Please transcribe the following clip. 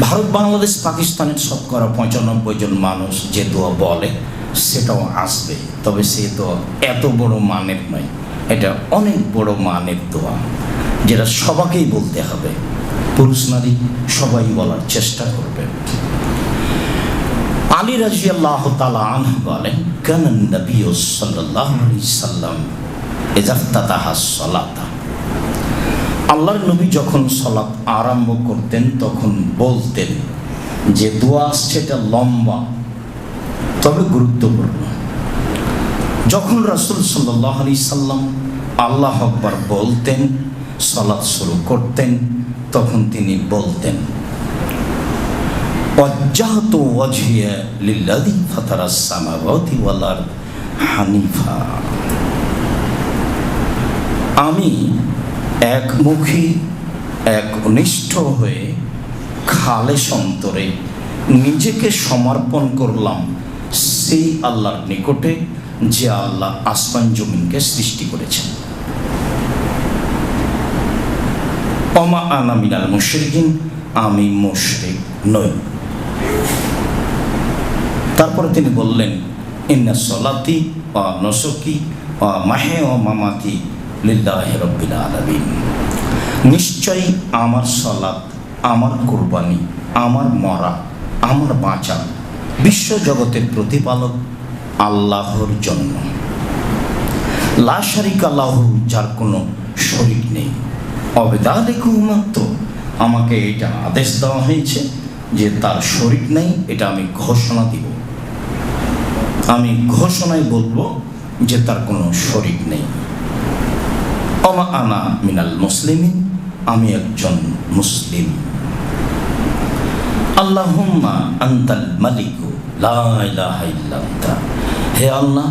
ভারত, বাংলাদেশ, পাকিস্তানের শতকরা পঁচানব্বই জন মানুষ যে দোয়া বলে, সেটাও আসবে। তবে সে দোয়া এত বড় মানের নয়। এটা অনেক বড় মানের দোয়া, যেটা সবাকেই বলতে হবে। পুরুষ, নারী সবাই বলার চেষ্টা করবে। আলী রাজি আল্লাহ তালান বলেন, কানন নবী সাল্লাহ সাল্লাম এজাফতাহা সলাতা। আল্লাহর নবী যখন সলাৎ আরম্ভ করতেন, তখন বলতেন যে দোয়া আসছে, এটা লম্বা, তবে গুরুত্বপূর্ণ। যখন রাসুল সাল্লাহ আলি সাল্লাম আল্লাহ আকবর বলতেন সলাৎ শুরু করতেন, তখন তিনি বলতেন আরদ হানিফা। আমি একমুখী, একনিষ্ঠ হয়ে খালেস অন্তরে নিজেকে সমর্পণ করলাম সেই আল্লাহর নিকটে, যে আল্লাহ আসমান জমিনকে সৃষ্টি করেছেন। অমা আনা মিনাল মুশরিকিন, আমি মুশরিক নই। তারপরে তিনি বললেন, ইন্না সলাতি ও নসকি বা মাহে ও মামাতি নিশ্চয়ই আমার সলাত, আমার কোরবানি, আমার মরা, আমার বাঁচা বিশ্ব জগতের প্রতিপালক আল্লাহর জন্য। লা শারিক আল্লাহ যার কোনো শরিক নেই। অবেদালিকু মাত্র, আমাকে এটা আদেশ দেওয়া হয়েছে যে তার শরিক নেই, এটা আমি ঘোষণা দিব। আমি ঘোষণায় বলব যে তার কোনো শরিক নেই। আনা মিনাল মুসলিমিন আমি একজন মুসলিম। আল্লাহুম্মা আন্তাল মালিকু হে আল্লাহ